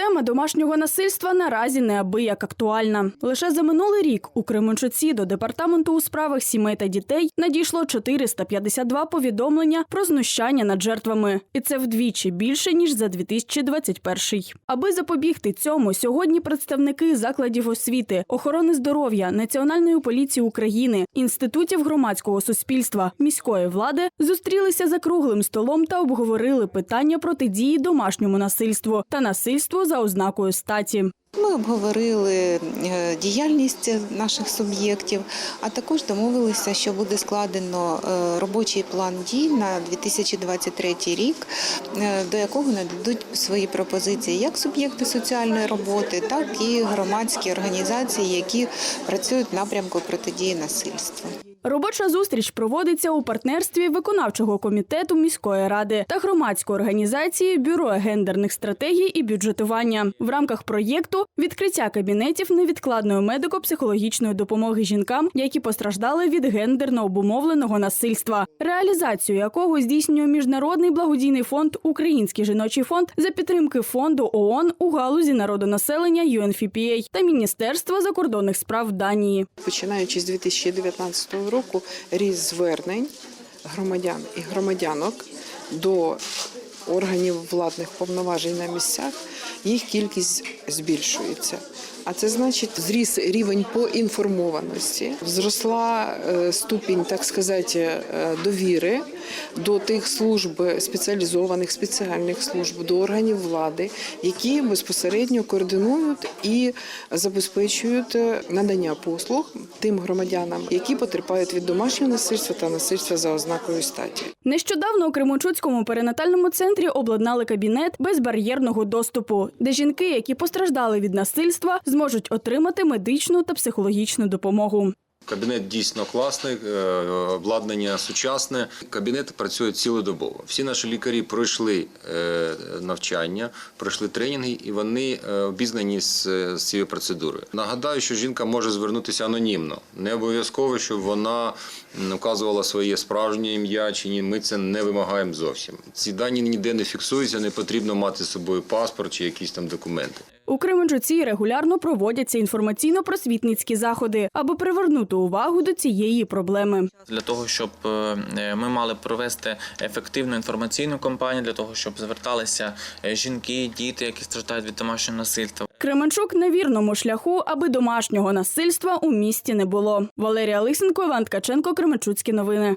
Тема домашнього насильства наразі неабияк актуальна. Лише за минулий рік у Кременчуці до департаменту у справах сімей та дітей надійшло 452 повідомлення про знущання над жертвами, і це вдвічі більше ніж за 2021. Аби запобігти цьому, сьогодні представники закладів освіти, охорони здоров'я, Національної поліції України, інститутів громадського суспільства, міської влади зустрілися за круглим столом та обговорили питання протидії домашньому насильству та насильству за ознакою статі. Ми обговорили е, діяльність наших суб'єктів, а також домовилися, що буде складено е, робочий план дій на 2023 рік, е, до якого нададуть свої пропозиції як суб'єкти соціальної роботи, так і громадські організації, які працюють в напрямку протидії насильству. Робоча зустріч проводиться у партнерстві виконавчого комітету міської ради та громадської організації Бюро гендерних стратегій і бюджетування в рамках проєкту відкриття кабінетів невідкладної медико-психологічної допомоги жінкам, які постраждали від гендерно обумовленого насильства, реалізацію якого здійснює міжнародний благодійний фонд Український жіночий фонд за підтримки фонду ООН у галузі народонаселення UNFPA та Міністерства закордонних справ Данії. Починаючи з 2019 року, ріст звернень громадян і громадянок до органів владних повноважень на місцях, їх кількість збільшується. А це значить, зріс рівень поінформованості, зросла е, ступінь, так сказати, е, довіри до тих служб спеціалізованих спеціальних служб, до органів влади, які безпосередньо координують і забезпечують е, надання послуг тим громадянам, які потерпають від домашнього насильства та насильства за ознакою статі. Нещодавно у Кременчуцькому перинатальному центрі обладнали кабінет безбар'єрного доступу, де жінки, які постраждали від насильства, зможуть отримати медичну та психологічну допомогу. Кабінет дійсно класний, е, обладнання сучасне. Кабінет працює цілодобово. Всі наші лікарі пройшли е, навчання, пройшли тренінги, і вони е, обізнані з цією процедурою. Нагадаю, що жінка може звернутися анонімно. Не обов'язково, щоб вона вказувала своє справжнє ім'я чи ні. Ми це не вимагаємо зовсім. Ці дані ніде не фіксуються, не потрібно мати з собою паспорт чи якісь там документи. У Кременчуці регулярно проводяться інформаційно-просвітницькі заходи, аби привернути увагу до цієї проблеми. для того, щоб е, ми мали провести ефективну інформаційну кампанію, для того, щоб зверталися е, жінки, діти, які страждають від домашнього насильства. Кременчук на вірному шляху, аби домашнього насильства у місті не було. Валерія Лисенко, Іван Ткаченко, Кременчуцькі новини.